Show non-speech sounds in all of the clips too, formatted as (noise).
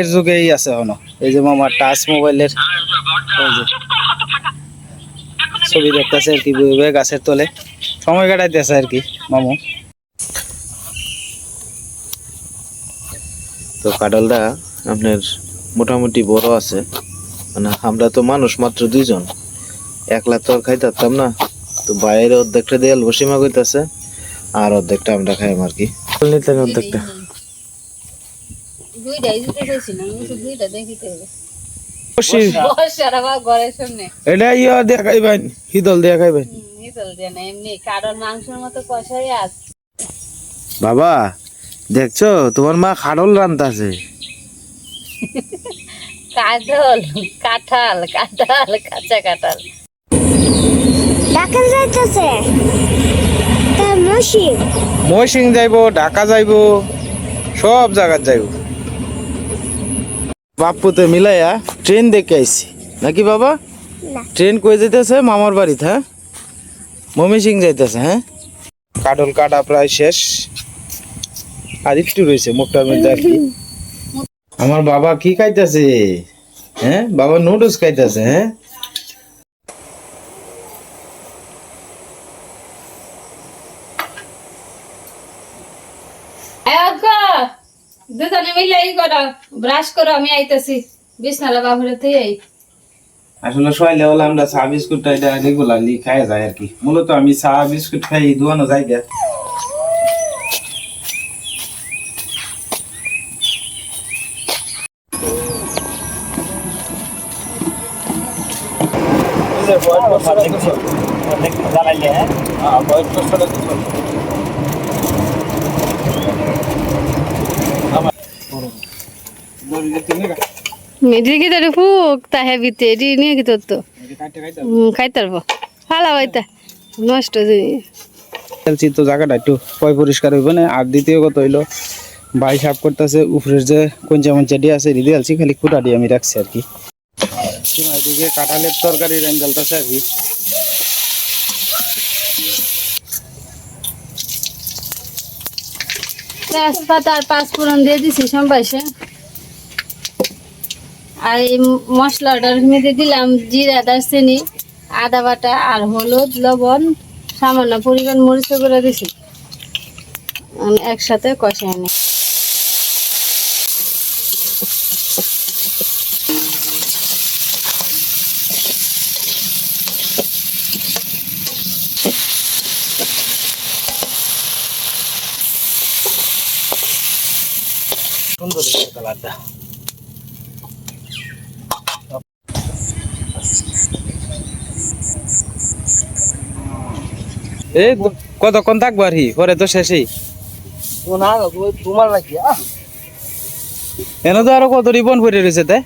এর যুগেই আছে এখনও। এই যে মামার টাচ মোবাইলের ছবি দেখতেছে আর কি বয়ে গাছের তলে। সময় কাটাইতেছে আর কি মামু। তো কাঁঠালটা আপনার মোটামুটি বড় আছে। মানে আমরা তো মানুষ মাত্র দুইজন। একলা তো আর খাইতে পারতাম না। তো বাইরে অর্ধেকটা দিয়ে বসিমা কইতাছে আর অর্ধেকটা আমরা খাইম আর কি। নিতেন অর্ধেকটা। দুইটাই দিতে দুইটা দেখিতে হবে এটা ইয়া দিয়ে খাইবেন হিদল দিয়ে খাইবেন। নিতল দিয়ে না এমনি কারণ মাংসের মতো কষাই আছে বাবা দেখছ তোমার মা খাড়ল রান্তাছে কাজল কাঁঠাল কাঁঠাল কাঁচা কাঁঠাল। যাইতেছে। তার মসি যাইবো ঢাকা যাইবো সব জায়গায় যাইবো। বাপুতে মিলাইয়া ট্রেন দেখে আইছি। নাকি বাবা? ট্রেন কই যাইতেছে? মামার বাড়িতে হ্যাঁ? মমি সিং যাইতেছে হ্যাঁ? কাটল কাটা প্রায় শেষ। আর একটু রয়েছে মুখটার মধ্যে আর কি। (laughs) আমার বাবা কি খাইতেছে? হ্যাঁ? বাবা নুডলস খাইতেছে হ্যাঁ? দুজনে মিলে ই করো ব্রাশ করো আমি আইতেছি। বিছনালা বাবুরে তুই আই। আসলে সকালে হলে আমরা চা বিস্কুটটা এটা রেগুলারলি খাই যায় আর কি। মূলত আমি চা বিস্কুট খাই দোয়ানো যাই গা এদিকে তো ফুক তা হেবিতে এটি নিয়ে কি তোর তো খাইতে পারব ভালো হইতা নষ্ট জিনিস তো জায়গাটা একটু পয় পরিষ্কার হইব না আর দ্বিতীয় কথা হইল বাই সাফ করতেছে উপরের যে কঞ্চা মঞ্চা দিয়ে আছে রিদি আলছি খালি কুটাটি আমি রাখছি আর কি এদিকে কাঁঠালের তরকারি রান জ্বালতেছে আর কি তেজপাতা আর পাঁচফোড়ন দিয়ে দিছি সম্বাসে আর এই মশলাটার মধ্যে দিলাম জিরা, দারচিনি, আদা বাটা আর হলুদ, লবণ, সামান্য পরিমাণ মরিচ করে দিছি। আমি একসাথে কষে আনি সুন্দর কালারটা। এই কতক্ষণ থাকব আর কি? পরে তো শেষই। তোমার নাকি এনে তো আরও কত রিবন পরে রয়েছে তাই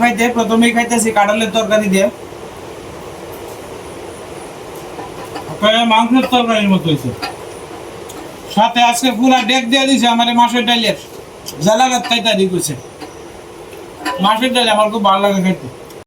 খাইতে প্রথমেই খাইতেছি কাঁঠালের তরকারি দিয়ে। মাংসের তরকারির মতো হয়েছে। সাথে আজকে পুরা ডেক দিয়ে দিছে আমার মাছের ডালের জ্বালা ভাত খাইতে দি করছে মাছের ডাল আমার খুব ভালো লাগে খাইতে।